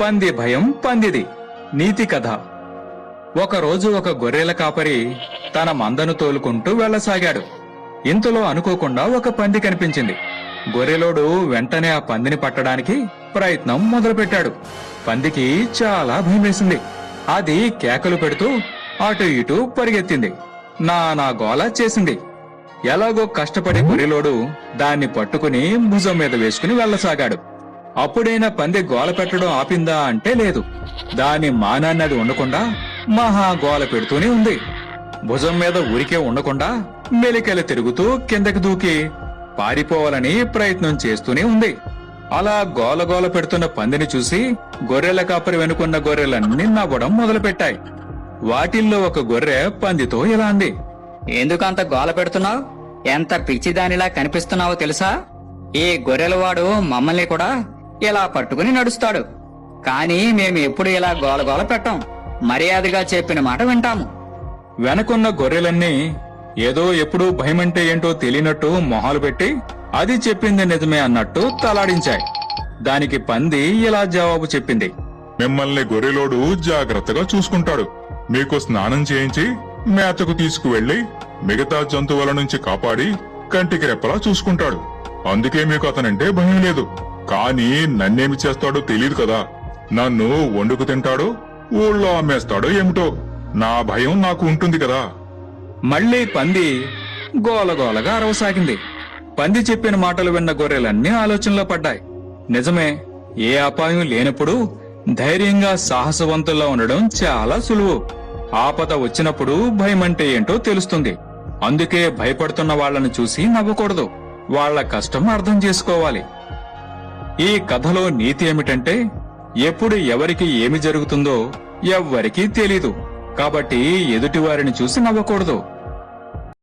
పంది భయం పందిది. నీతి కథ. ఒకరోజు ఒక గొర్రెల కాపరి తన మందను తోలుకుంటూ వెళ్ళసాగాడు. ఇంతలో అనుకోకుండా ఒక పంది కనిపించింది. గొర్రెలోడు వెంటనే ఆ పందిని పట్టడానికి ప్రయత్నం మొదలుపెట్టాడు. పందికి చాలా భయమేసింది. అది కేకలు పెడుతూ అటు ఇటు పరిగెత్తింది. నానా గోల చేసింది. ఎలాగో కష్టపడి గొర్రెలోడు దాన్ని పట్టుకుని భుజం మీద వేసుకుని వెళ్ళసాగాడు. అప్పుడైనా పంది గోల పెట్టడం ఆపిందా అంటే లేదు. దాని మానాన్నది ఉండకుండా మహా గోల పెడుతూనే ఉంది. భుజం మీద ఊరికే ఉండకుండా మెలికలు తిరుగుతూ కిందకి దూకి పారిపోవాలని ప్రయత్నం చేస్తూనే ఉంది. అలా గోల గోల పెడుతున్న పందిని చూసి గొర్రెల కాపరి వెనుకున్న గొర్రెలన్నీ నవ్వడం మొదలుపెట్టాయి. వాటిల్లో ఒక గొర్రె పందితో ఇలా అంది. ఎందుకంత గోల పెడుతున్నావు? ఎంత పిచ్చిదానిలా కనిపిస్తున్నావో తెలుసా? ఈ గొర్రెలవాడు మమ్మల్ని కూడా ఇలా పట్టుకుని నడుస్తాడు. కానీ మేము ఎప్పుడు ఇలా గోల గోల పెట్టం. మర్యాదగా చెప్పిన మాట వింటాము. వెనకున్న గొర్రెలన్నీ ఏదో ఎప్పుడూ భయమంటే ఏంటో తెలియనట్టు మొహాలు పెట్టి అది చెప్పింది నిజమే అన్నట్టు తలాడించాయి. దానికి పంది ఇలా జవాబు చెప్పింది. మిమ్మల్ని గొర్రెలోడు జాగ్రత్తగా చూసుకుంటాడు. మీకు స్నానం చేయించి మేతకు తీసుకువెళ్ళి మిగతా జంతువుల నుంచి కాపాడి కంటికి రెప్పలా చూసుకుంటాడు. అందుకే మీకు అతనంటే భయం లేదు. కానీ నన్నేమి చేస్తాడో తెలియదు కదా. నన్ను వండుకు తింటాడో ఊళ్ళో అమ్మేస్తాడో ఏమిటో. నా భయం నాకు ఉంటుంది కదా. మళ్ళీ పంది గోలగోలగా అరవసాగింది. పంది చెప్పిన మాటలు విన్న గొర్రెలన్నీ ఆలోచనలో పడ్డాయి. నిజమే ఏ అపాయం లేనప్పుడు ధైర్యంగా సాహసవంతుల్లో ఉండడం చాలా సులువు. ఆపద వచ్చినప్పుడు భయమంటే ఏంటో తెలుస్తుంది. అందుకే భయపడుతున్న వాళ్ళను చూసి నవ్వకూడదు. వాళ్ళ కష్టం అర్థం చేసుకోవాలి. ఈ కథలో నీతి ఏమిటంటే ఎప్పుడు ఎవరికి ఏమి జరుగుతుందో ఎవ్వరికీ తెలీదు. కాబట్టి ఎదుటివారిని చూసి నవ్వకూడదు.